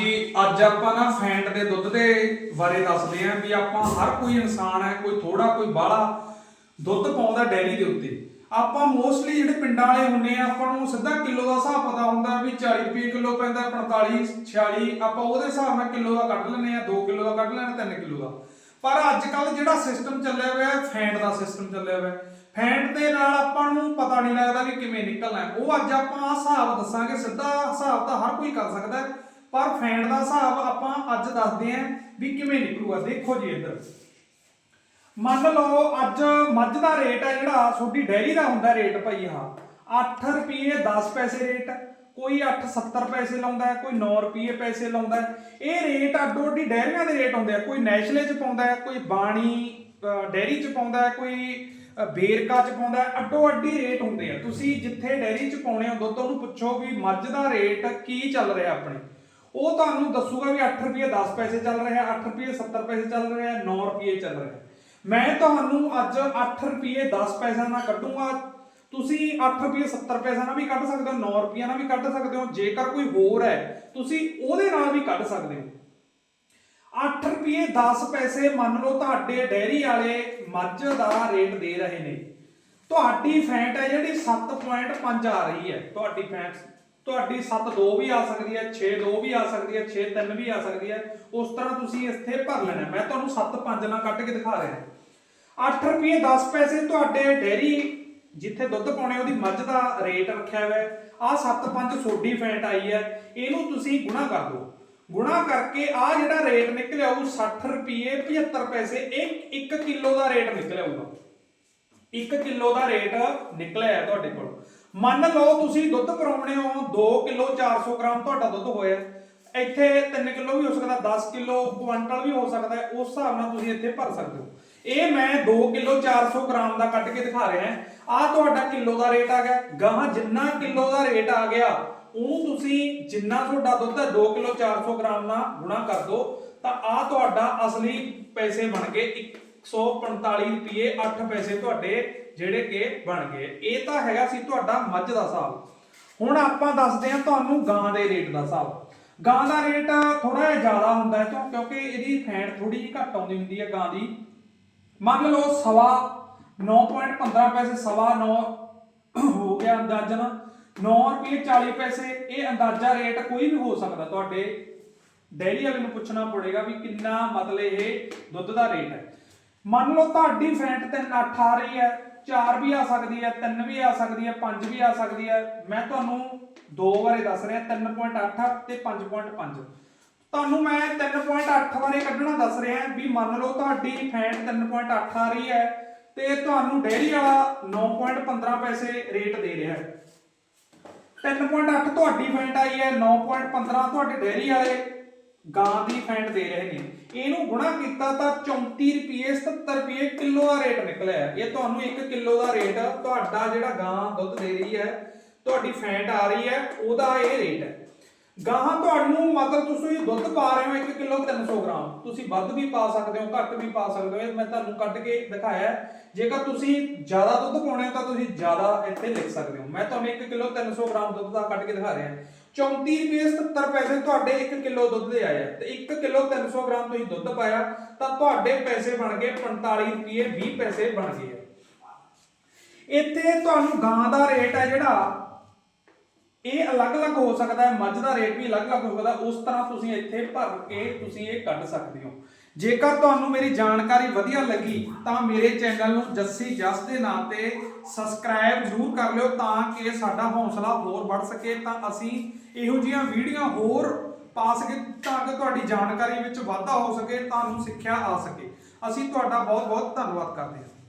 ਕਿ ਅੱਜ ਆਪਾਂ ਨਾ ਫੈਂਟ ਦੇ ਦੁੱਧ ਦੇ ਬਾਰੇ ਦੱਸਦੇ ਆਂ ਵੀ ਆਪਾਂ ਹਰ ਕੋਈ ਇਨਸਾਨ ਹੈ, ਕੋਈ ਥੋੜਾ ਕੋਈ ਬਾਹਲਾ ਦੁੱਧ ਪਾਉਂਦਾ ਡੈਰੀ ਦੇ ਉੱਤੇ। ਆਪਾਂ ਮੋਸਟਲੀ ਜਿਹੜੇ ਪਿੰਡਾਂ ਵਾਲੇ ਹੁੰਨੇ ਆ, ਆਪਾਂ ਨੂੰ ਸਿੱਧਾ ਕਿਲੋ ਦਾ ਹਿਸਾਬ ਪਤਾ ਹੁੰਦਾ ਵੀ 40 ਰੁਪਏ ਕਿਲੋ ਪੈਂਦਾ 45 46 ਆਪਾਂ ਉਹਦੇ ਹਿਸਾਬ ਨਾਲ ਕਿਲੋ ਦਾ ਕੱਢ ਲੈਂਦੇ ਆ 2 ਕਿਲੋ ਦਾ ਕੱਢ ਲੈਂਦੇ 3 ਕਿਲੋ ਦਾ। ਪਰ ਅੱਜ ਕੱਲ ਜਿਹੜਾ ਸਿਸਟਮ ਚੱਲਿਆ ਹੋਇਆ ਹੈ ਫੈਂਟ ਦਾ ਸਿਸਟਮ ਚੱਲਿਆ ਹੋਇਆ ਹੈ ਫੈਂਟ ਦੇ ਨਾਲ ਆਪਾਂ ਨੂੰ ਪਤਾ ਨਹੀਂ ਲੱਗਦਾ ਵੀ ਕਿਵੇਂ ਨਿਕਲਣਾ ਉਹ ਅੱਜ ਆਪਾਂ ਹਿਸਾਬ ਦੱਸਾਂਗੇ, ਸਿੱਧਾ ਹਿਸਾਬ ਤਾਂ ਹਰ ਕੋਈ ਕਰ ਸਕਦਾ ਹੈ। ਪਰ ਫੈਂਟ ਦਾ ਹਿਸਾਬ ਆਪਾਂ ਅੱਜ ਦੱਸਦੇ ਆਂ ਵੀ ਕਿਵੇਂ ਨਿਕਲੂਗਾ। ਦੇਖੋ ਜੀ ਇੱਧਰ। ਮੰਨ ਲਓ ਅੱਜ ਮੱਝ ਦਾ ਰੇਟ ਹੈ ਜਿਹੜਾ, ਤੁਹਾਡੀ ਡੈਰੀ ਦਾ ਹੁੰਦਾ ਰੇਟ ਭਾਈ ਆਹ। 8 ਰੁਪਏ 10 ਪੈਸੇ ਰੇਟ, ਕੋਈ 8 70 ਪੈਸੇ ਲਾਉਂਦਾ, ਕੋਈ 9 ਰੁਪਏ ਪੈਸੇ ਲਾਉਂਦਾ। ਇਹ ਰੇਟ ਅੱਡੋ ਅੱਡੀ ਡੈਰੀਆਂ ਦੇ ਰੇਟ ਹੁੰਦੇ ਆ। ਕੋਈ ਨੈਸ਼ਲੇ ਚ ਪਾਉਂਦਾ, ਕੋਈ ਬਾਣੀ, ਅਹ, ਡੈਰੀ ਚ ਪਾਉਂਦਾ, ਕੋਈ, ਅਹ, ਬੇਰਕਾ ਚ ਪਾਉਂਦਾ, ਅੱਡੋ ਅੱਡੀ ਰੇਟ ਹੁੰਦੇ ਆ। ਤੁਸੀਂ ਜਿੱਥੇ ਡੈਰੀ ਚ ਪਾਉਣੇ ਹੋ, ਦੁੱਧ ਉਹਨੂੰ ਪੁੱਛੋ ਵੀ ਮੱਝ ਦਾ ਰੇਟ ਕੀ ਚੱਲ ਰਿਹਾ ਆਪਣੇ। ਉਹ ਤੁਹਾਨੂੰ ਦੱਸੂਗਾ ਵੀ 8 ਰੁਪਏ 10 ਪੈਸੇ ਚੱਲ ਰਿਹਾ 8 ਰੁਪਏ 70 ਪੈਸੇ ਚੱਲ ਰਿਹਾ 9 ਰੁਪਏ ਚੱਲ ਰਿਹਾ ਮੈਂ ਤੁਹਾਨੂੰ ਅੱਜ 8 ਰੁਪਏ 10 ਪੈਸਿਆਂ ਨਾਲ ਕੱਢੂੰਗਾ। ਤੁਸੀਂ 8 ਰੁਪਏ 70 ਪੈਸਿਆਂ ਨਾਲ ਵੀ ਕੱਢ ਸਕਦੇ ਹੋ 9 ਰੁਪਏ ਨਾਲ ਵੀ ਕੱਢ ਸਕਦੇ ਹੋ। ਜੇਕਰ ਕੋਈ ਹੋਰ ਹੈ, ਤੁਸੀਂ ਉਹਦੇ ਨਾਲ ਵੀ ਕੱਢ ਸਕਦੇ ਹੋ। 8 ਰੁਪਏ 10 ਪੈਸੇ ਮੰਨ ਲਓ ਤੁਹਾਡੇ ਡੈਰੀ ਵਾਲੇ ਮੱਝ ਦਾ ਰੇਟ ਦੇ ਰਹੇ ਨੇ। ਤੁਹਾਡੀ ਫੈਂਟ ਹੈ ਜਿਹੜੀ 7.5 ਆ ਰਹੀ ਹੈ, ਤੁਹਾਡੀ ਫੈਂਟ ਤੁਹਾਡੀ 7.2 ਵੀ ਆ ਸਕਦੀ ਹੈ 6.2 ਵੀ ਆ ਸਕਦੀ ਹੈ 6.3 ਵੀ ਆ ਸਕਦੀ ਹੈ, ਉਸ ਤਰ੍ਹਾਂ ਤੁਸੀਂ ਇੱਥੇ ਭਰ ਲੈਣਾ। ਮੈਂ ਤੁਹਾਨੂੰ 7.5 ਨਾਲ ਕੱਢ ਕੇ ਦਿਖਾ ਰਿਹਾ। 8 ਰੁਪਏ 10 ਪੈਸੇ ਤੁਹਾਡੇ ਡੈਰੀ ਜਿੱਥੇ ਦੁੱਧ ਪਾਉਣੇ, ਉਹਦੀ ਮੱਝ ਦਾ ਰੇਟ ਰੱਖਿਆ ਹੋਇਆ ਹੈ। ਆ 7.5 ਸੋਡੀ ਫੈਟ ਆਈ ਹੈ। ਇਹਨੂੰ ਤੁਸੀਂ ਗੁਣਾ ਕਰ ਦਿਓ। ਗੁਣਾ ਕਰਕੇ ਆ ਜਿਹੜਾ ਰੇਟ ਨਿਕਲਿਆ ਉਹ 60 ਰੁਪਏ 75 ਪੈਸੇ ਇਹ 1 ਕਿਲੋ ਦਾ ਰੇਟ ਨਿਕਲਿਆ ਹੋਊਗਾ। 1 ਕਿਲੋ ਦਾ ਰੇਟ ਨਿਕਲਿਆ ਤੁਹਾਡੇ ਕੋਲ। ਮੰਨ ਲਓ ਤੁਸੀਂ ਦੁੱਧ ਪਰਾਉਣੇ ਹੋ 2 ਕਿਲੋ 400 ਗ੍ਰਾਮ ਤੁਹਾਡਾ ਦੁੱਧ ਹੋਇਆ। ਇੱਥੇ 3 ਕਿਲੋ ਵੀ ਹੋ ਸਕਦਾ 10 ਕਿਲੋ ਕੁਆਂਟਲ ਵੀ ਹੋ ਸਕਦਾ, ਉਸ ਹਿਸਾਬ ਨਾਲ ਤੁਸੀਂ ਇੱਥੇ ਭਰ ਸਕਦੇ ਹੋ। ਇਹ ਮੈਂ 2 ਕਿਲੋ 400 ਗ੍ਰਾਮ ਦਾ ਕੱਢ ਕੇ ਦਿਖਾ ਰਿਹਾ। ਆ ਤੁਹਾਡਾ ਕਿਲੋ ਦਾ ਰੇਟ ਆ ਗਿਆ। ਗਾਹਾਂ ਜਿੰਨਾ ਕਿਲੋ ਦਾ ਰੇਟ ਆ ਗਿਆ ਉਹਨੂੰ ਤੁਸੀਂ ਜਿੰਨਾ ਤੁਹਾਡਾ ਦੁੱਧ ਹੈ 2 ਕਿਲੋ 400 ਗ੍ਰਾਮ ਨਾਲ ਗੁਣਾ ਕਰ ਦਿਓ ਤਾਂ ਆ ਤੁਹਾਡਾ ਅਸਲੀ ਪੈਸੇ ਬਣ ਗਏ 145 ਰੁਪਏ 8 ਪੈਸੇ ਤੁਹਾਡੇ ਜਿਹੜੇ ਕਿ ਬਣ ਗਏ। ਇਹ ਤਾਂ ਹੈਗਾ ਸੀ ਤੁਹਾਡਾ ਮੱਝ ਦਾ ਹਿਸਾਬ ਹੁਣ ਆਪਾਂ ਦੱਸਦੇ ਹਾਂ ਤੁਹਾਨੂੰ ਗਾਂ ਦੇ ਰੇਟ ਦਾ ਹਿਸਾਬ ਗਾਂ ਦਾ ਰੇਟ ਥੋੜਾ ਜਿਹਾ ਜ਼ਿਆਦਾ ਹੁੰਦਾ ਹੈ ਕਿਉਂ ਕਿਉਂਕਿ ਇਹਦੀ ਫੈਂਟ ਥੋੜੀ ਜਿਹੀ ਘੱਟ ਆਉਂਦੀ ਹੁੰਦੀ ਹੈ ਗਾਂ ਦੀ। ਮੰਨ ਲਓ ਸਵਾ 9.15 ਪੈਸੇ, ਸਵਾ 9 ਹੋ ਗਿਆ ਅੰਦਾਜ਼ਨ। 9 ਰੁਪਏ 40 ਪੈਸੇ, ਇਹ ਅੰਦਾਜ਼ਾ ਰੇਟ ਕੋਈ ਵੀ ਹੋ ਸਕਦਾ ਤੁਹਾਡੇ। ਡੈਰੀ ਵਾਲੇ ਨੂੰ ਪੁੱਛਣਾ ਪੜੇਗਾ ਵੀ ਕਿੰਨਾ ਮਤਲਬ ਇਹ ਦੁੱਧ ਦਾ ਰੇਟ ਹੈ। ਮੰਨ ਲਓ ਤੁਹਾਡੀ ਫੈਂਟ ਤੇ 8 ਆ ਰਹੀ ਹੈ। 4 ਵੀ ਆ ਸਕਦੀ ਹੈ 3 ਵੀ ਆ ਸਕਦੀ ਹੈ 5 ਵੀ ਆ ਸਕਦੀ ਹੈ। ਮੈਂ ਤੁਹਾਨੂੰ ਦੋ ਬਾਰੇ ਦੱਸ ਰਿਹਾ 3.8 ਤੇ 5.5 ਤੁਹਾਨੂੰ ਮੈਂ 3.8 ਬਾਰੇ ਕੱਢਣਾ ਦੱਸ ਰਿਹਾ ਵੀ ਮੰਨ ਲਓ ਤੁਹਾਡੀ ਫੈਟ 3.8 ਆ ਰਹੀ ਹੈ ਤੇ ਤੁਹਾਨੂੰ ਡੇਅਰੀ ਵਾਲਾ 9.15 ਪੈਸੇ ਰੇਟ ਦੇ ਰਿਹਾ ਹੈ। 3.8 ਤੁਹਾਡੀ ਫੈਂਟ ਆਈ ਹੈ 9.15 ਤੁਹਾਡੇ ਡੇਅਰੀ ਵਾਲੇ ਗਾਂ ਦੀ ਫੈਂਟ ਦੇ ਰਹੇ ਨੇ। ਇਹਨੂੰ ਗੁਣਾ ਕੀਤਾ ਤਾਂ 34 ਰੁਪਏ 77 ਰੁਪਏ ਕਿਲੋ ਦਾ ਰੇਟ ਨਿਕਲਿਆ। ਇਹ ਤੁਹਾਨੂੰ 1 ਕਿਲੋ ਦਾ ਰੇਟ ਤੁਹਾਡਾ ਜਿਹੜਾ ਗਾਂ ਦੁੱਧ ਦੇ ਰਹੀ ਹੈ, ਤੁਹਾਡੀ ਫੈਂਟ ਆ ਰਹੀ ਹੈ, ਉਹਦਾ ਇਹ ਰੇਟ ਹੈ। ਗਾਹਾਂ ਤੁਹਾਨੂੰ ਮਤਲਬ ਤੁਸੀਂ ਦੁੱਧ ਪਾ ਰਹੇ ਹੋ 1 ਕਿਲੋ 300 ਗ੍ਰਾਮ। ਤੁਸੀਂ ਵੱਧ ਵੀ ਪਾ ਸਕਦੇ ਹੋ, ਘੱਟ ਵੀ ਪਾ ਸਕਦੇ ਹੋ। ਇਹ ਮੈਂ ਤੁਹਾਨੂੰ ਕੱਢ ਕੇ ਦਿਖਾਇਆ ਜੇਕਰ ਤੁਸੀਂ ਜ਼ਿਆਦਾ ਦੁੱਧ ਪਾਉਣਾ ਹੈ ਤਾਂ ਤੁਸੀਂ ਜ਼ਿਆਦਾ ਇੱਥੇ ਲਿਖ ਸਕਦੇ ਹੋ। ਮੈਂ ਤੁਹਾਨੂੰ 1 ਕਿਲੋ 300 ਗ੍ਰਾਮ ਦੁੱਧ ਦਾ ਕੱਢ ਕੇ ਦਿਖਾ ਰਿਹਾ। 34 ਰੁਪਏ 77 ਪੈਸੇ ਤੁਹਾਡੇ 1 ਕਿਲੋ ਦੁੱਧ ਦੇ ਆਏ ਆ ਤੇ 1 ਕਿਲੋ 300 ਗ੍ਰਾਮ ਤੁਸੀਂ ਦੁੱਧ ਪਾਇਆ, ਤਾਂ ਤੁਹਾਡੇ ਪੈਸੇ ਬਣ ਗਏ 45 ਰੁਪਏ 20 ਪੈਸੇ ਬਣ ਗਏ ਇੱਥੇ ਤੁਹਾਨੂੰ ਗਾਂ ਦਾ ਰੇਟ ਹੈ ਜਿਹੜਾ, ਇਹ ਅਲੱਗ-ਅਲੱਗ ਹੋ ਸਕਦਾ ਹੈ, ਮੱਝ ਦਾ ਰੇਟ ਵੀ ਅਲੱਗ-ਅਲੱਗ ਹੋ ਸਕਦਾ ਉਸ ਤਰ੍ਹਾਂ ਤੁਸੀਂ ਇੱਥੇ ਭਰ ਕੇ ਤੁਸੀਂ ਇਹ ਕੱਢ ਸਕਦੇ ਹੋ। ਜੇਕਰ ਤੁਹਾਨੂੰ ਮੇਰੀ ਜਾਣਕਾਰੀ ਵਧੀਆ ਲੱਗੀ ਤਾਂ ਮੇਰੇ ਚੈਨਲ ਨੂੰ ਜੱਸੀ ਜੱਸ ਦੇ ਨਾਮ ਤੇ ਸਬਸਕ੍ਰਾਈਬ ਜ਼ਰੂਰ ਕਰ ਲਿਓ ਤਾਂ ਕਿ ਸਾਡਾ ਹੌਸਲਾ ਹੋਰ ਵੱਧ ਸਕੇ। ਤਾਂ ਅਸੀਂ ਇਹੋ ਜਿਹੀਆਂ ਵੀਡੀਓ ਹੋਰ ਪਾ ਸਕੇ ਤਾਂ ਕਿ ਤੁਹਾਡੀ ਜਾਣਕਾਰੀ ਵਿੱਚ ਵਾਧਾ ਹੋ ਸਕੇ, ਤੁਹਾਨੂੰ ਸਿੱਖਿਆ ਆ ਸਕੇ। ਅਸੀਂ ਤੁਹਾਡਾ ਬਹੁਤ ਬਹੁਤ ਧੰਨਵਾਦ ਕਰਦੇ ਹਾਂ।